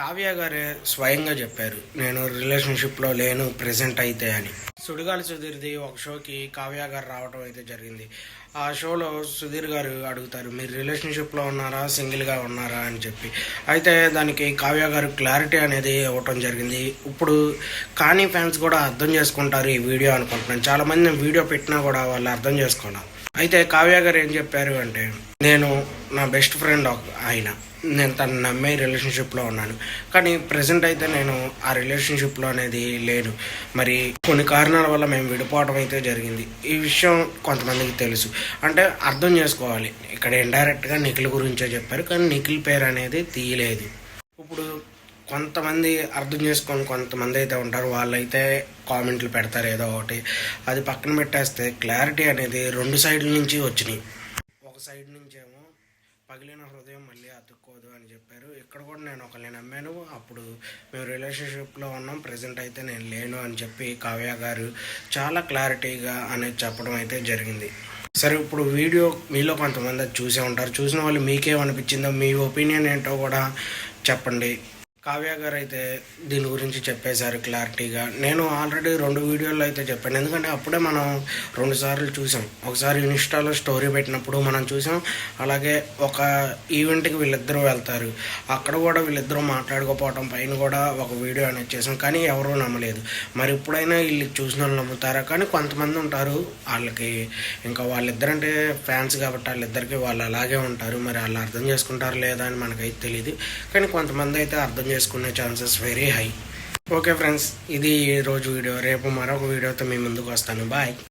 కావ్య గారే స్వయంగా చెప్పారు నేను రిలేషన్షిప్లో లేను ప్రెసెంట్ అయితే అని. సుడిగాలి సుధీర్ది ఒక షోకి కావ్య గారు రావడం అయితే జరిగింది. ఆ షోలో సుధీర్ గారు అడుగుతారు మీరు రిలేషన్షిప్లో ఉన్నారా సింగిల్గా ఉన్నారా అని చెప్పి. అయితే దానికి కావ్య గారు క్లారిటీ అనేది ఇవ్వటం జరిగింది. ఇప్పుడు కానీ ఫ్యాన్స్ కూడా అర్థం చేసుకుంటారు ఈ వీడియో అనుకుంటున్నాను. చాలామంది వీడియో పెట్టినా కూడా వాళ్ళు అర్థం చేసుకోవాలి అయితే కావ్య గారు ఏం చెప్పారు అంటే నేను నా బెస్ట్ ఫ్రెండ్ ఒక- ఆయన. నేను తను నమ్మే రిలేషన్షిప్లో ఉన్నాను. కానీ ప్రజెంట్ అయితే నేను ఆ రిలేషన్షిప్లో అనేది లేను. మరి కొన్ని కారణాల వల్ల మేము విడిపోవడం అయితే జరిగింది. ఈ విషయం కొంతమందికి తెలుసు. అంటే అర్థం చేసుకోవాలి. ఇక్కడ ఇండైరెక్ట్గా నిఖిల్ గురించే చెప్పారు. కానీ నిఖిల్ పేరు అనేది తీయలేదు. ఇప్పుడు కొంతమంది అర్థం చేసుకొని కొంతమంది అయితే ఉంటారు. వాళ్ళైతే కామెంట్లు పెడతారు ఏదో ఒకటి. అది పక్కన పెట్టేస్తే క్లారిటీ అనేది రెండు సైడ్ల నుంచి వచ్చినాయి. ఒక సైడ్ నుంచేమో పగిలిన హృదయం మళ్ళీ అతుక్కోదు అని చెప్పారు. ఇక్కడ కూడా నేను ఒకరిని నమ్మాను. అప్పుడు మేము రిలేషన్షిప్లో ఉన్నాం. ప్రజెంట్ అయితే నేను లేను అని చెప్పి కావ్య గారు చాలా క్లారిటీగా అనేది చెప్పడం అయితే జరిగింది. సరే ఇప్పుడు వీడియో మీలో కొంతమంది అది చూసే ఉంటారు. చూసిన వాళ్ళు మీకేమనిపించిందో మీ ఒపీనియన్ ఏంటో కూడా చెప్పండి. కావ్య గారు అయితే దీని గురించి చెప్పేశారు క్లారిటీగా. నేను ఆల్రెడీ రెండు వీడియోలు అయితే చెప్పాను. ఎందుకంటే అప్పుడే మనం రెండు సార్లు చూసాం. ఒకసారి ఇన్స్టాలో స్టోరీ పెట్టినప్పుడు మనం చూసాం. అలాగే ఒక ఈవెంట్కి వీళ్ళిద్దరూ వెళ్తారు. అక్కడ కూడా వీళ్ళిద్దరూ మాట్లాడుకోపోవడం పైన కూడా ఒక వీడియో అనేది చేసాం. కానీ ఎవరూ నమ్మలేదు. మరి ఇప్పుడైనా వీళ్ళు చూసిన వాళ్ళు నమ్ముతారా? కానీ కొంతమంది ఉంటారు. వాళ్ళకి ఇంకా వాళ్ళిద్దరంటే ఫ్యాన్స్ కాబట్టి వాళ్ళిద్దరికి వాళ్ళు అలాగే ఉంటారు. మరి వాళ్ళు అర్థం చేసుకుంటారు లేదా అని మనకైతే తెలియదు కానీ కొంతమంది అయితే అర్థం చేసుకునే chances very high. Okay friends ఇది ఈరోజు రోజు వీడియో. రేపు మరొక వీడియోతో మీ ముందుకు వస్తాను. బాయ్.